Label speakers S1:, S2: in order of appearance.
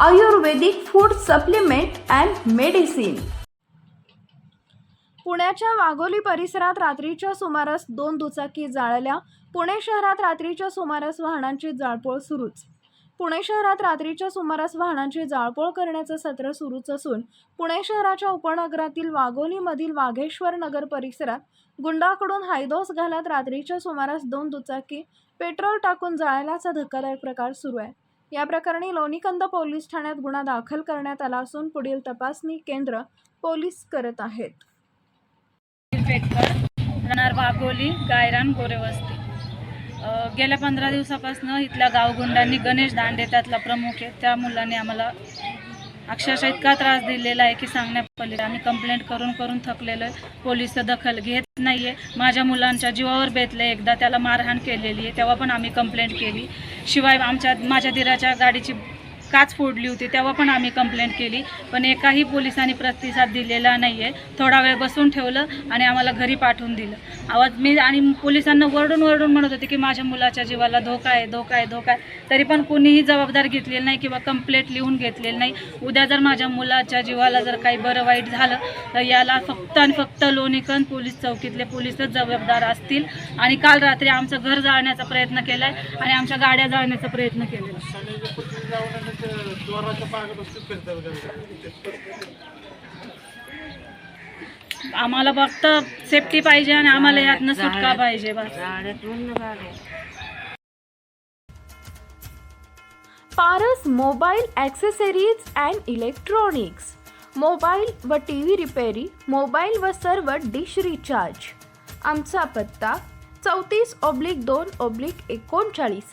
S1: Ayurvedic food supplement and medicine.
S2: पुण्याच्या वाघोली परिसरात रात्रीच्या सुमारास दोन दुचाकी जाळल्या. पुणे शहरात रात्रीच्या सुमारास वाहनांची जाळपोळ सुरूच. पुणे शहरात रात्रीच्या सुमारास वाहनांची जाळपोळ करण्याचं सत्र सुरूच असून पुणे शहराच्या उपनगरातील वाघोलीमधील वाघेश्वर नगर परिसरात गुंडाकडून हायदोस घालत रात्रीच्या सुमारास दोन दुचाकी पेट्रोल टाकून जाळल्याचा धक्कादायक प्रकार सुरू आहे. या प्रकरणी लोणीकंद पोलीस ठाण्यात गुन्हा दाखल करण्यात आला असून पुढील तपासणी केंद्र पोलीस करत आहेत.
S3: राहणार वाघोली गायरान गोरेवस्ती गेल्या पंधरा दिवसापासून इथल्या गावगुंडांनी गणेश दांडे त्यातला प्रमुख आहे. त्या मुलाने आम्हाला अक्षरशः इतका त्रास दिलेला आहे की सांगण्यापलीकडे आम्ही कंप्लेंट करून करून थकलेलो आहे. पोलीस दखल घेत नाही आहे माझ्या मुलांच्या जीवावर बेतले एकदा त्याला मारहाण केलेली आहे. तेव्हा पण आम्ही कंप्लेंट केली. शिवाय आमच्या माझ्या दिराच्या गाडीची काच फोडली होती तेव्हा पण आम्ही कंप्लेंट केली. पण एकाही पोलिसांनी प्रतिसाद दिलेला नाही आहे थोडा वेळ बसून ठेवलं आणि आम्हाला घरी पाठवून दिलं. आवाज मी आणि पोलिसांना वरडून वरडून म्हणत होते की माझ्या मुलाच्या जीवाला धोका आहे धोका आहे धोका आहे. तरी पण कोणीही जबाबदार घेतलेली नाही किंवा कंप्लेंट लिहून घेतलेली नाही. उद्या जर माझ्या मुलाच्या जीवाला जर काही बरं वाईट झालं तर याला फक्त आणि फक्त लोणीकन पोलीस चौकीतले पोलीसच जबाबदार असतील. आणि काल रात्री आमचं घर जाळण्याचा प्रयत्न केला आहे आणि आमच्या गाड्या जाळण्याचा प्रयत्न केलेला आहे. आम्हाला फक्त सेफ्टी पाहिजे आणि आम्हाला यातनं सुटका पाहिजे बस.
S1: Paras mobile accessories and electronics. Mobile व टी व्ही रिपेरी मोबाईल व सर्व डिश रिचार्ज. आमचा पत्ता चौतीस ऑब्लिक दोन ऑब्लिक एकोणचाळीस.